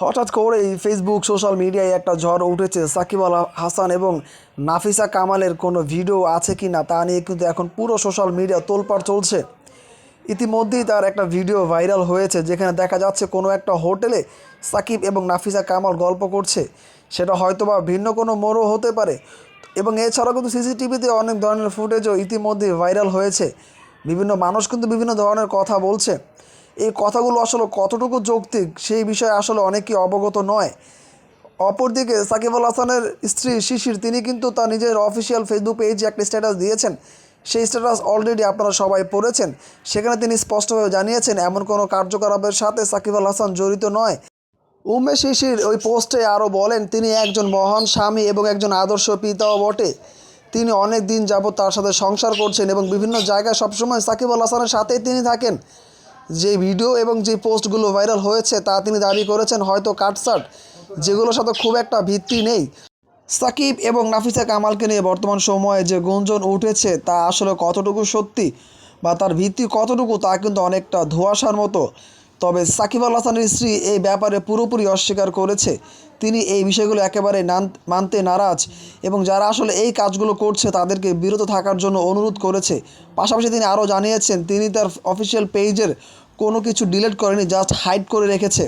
হঠাৎ করেই Facebook social মিডিয়ায় একটা ঝড় উঠেছে। সাকিব আল হাসান এবং নাফিসা কামালের কোনো ভিডিও আছে কি না তা নিয়ে কিন্তু এখন পুরো সোশ্যাল মিডিয়া তোলপাড় চলছে। ইতিমধ্যেই তার একটা ভিডিও ভাইরাল হয়েছে, যেখানে দেখা যাচ্ছে কোনো একটা হোটেলে সাকিব এবং নাফিসা কামাল গল্প করছে। সেটা হয়তোবা ভিন্ন কোনো মোড়ও হতে পারে। এবং এছাড়াও কিন্তু সিসিটিভিতে অনেক ধরনের ফুটেজও ইতিমধ্যেই ভাইরাল হয়েছে। বিভিন্ন মানুষ কিন্তু বিভিন্ন ধরনের কথা বলছে। এই কথাগুলো আসলে কতটুকু যৌক্তিক সেই বিষয়ে আসলে অনেকেই অবগত নয়। অপরদিকে সাকিব আল হাসানের স্ত্রী শিশির, তিনি কিন্তু তার নিজের অফিসিয়াল ফেসবুক পেজে একটা স্ট্যাটাস দিয়েছেন। সেই স্ট্যাটাস অলরেডি আপনারা সবাই পড়েছেন। সেখানে তিনি স্পষ্টভাবে জানিয়েছেন, এমন কোনো কার্যকলাপের সাথে সাকিব আল হাসান জড়িত নয়। উমেশ শিশির ওই পোস্টে আরও বলেন, তিনি একজন মহান স্বামী এবং একজন আদর্শ পিতাও বটে। তিনি অনেক দিন যাবৎ তার সাথে সংসার করছেন এবং বিভিন্ন জায়গায় সবসময় সাকিব আল হাসানের সাথেই তিনি থাকেন। যে ভিডিও এবং যে পোস্টগুলো ভাইরাল হয়েছে তা তিনি দাবি করেছেন হয়তো কাটসাট যেগুলোর সাথে খুব একটা ভিত্তি নেই। সাকিব এবং নাফিসা কামালকে নিয়ে বর্তমান সময়ে যে গুঞ্জন উঠেছে তা আসলে কতটুকু সত্যি বা তার ভিত্তি কতটুকু তা কিন্তু অনেকটা ধোঁয়াশার মতো। তবে সাকিব আল হাসানের স্ত্রী এই ব্যাপারে পুরোপুরি অস্বীকার করেছে। তিনি এই বিষয়গুলো একেবারে মানতে নারাজ এবং যারা আসলে এই কাজগুলো করছে তাদেরকে বিরত থাকার জন্য অনুরোধ করেছে। পাশাপাশি তিনি আরও জানিয়েছেন, তিনি তার অফিসিয়াল পেজের কোনো কিছু ডিলিট করেনি জাস্ট হাইড করে রেখেছে।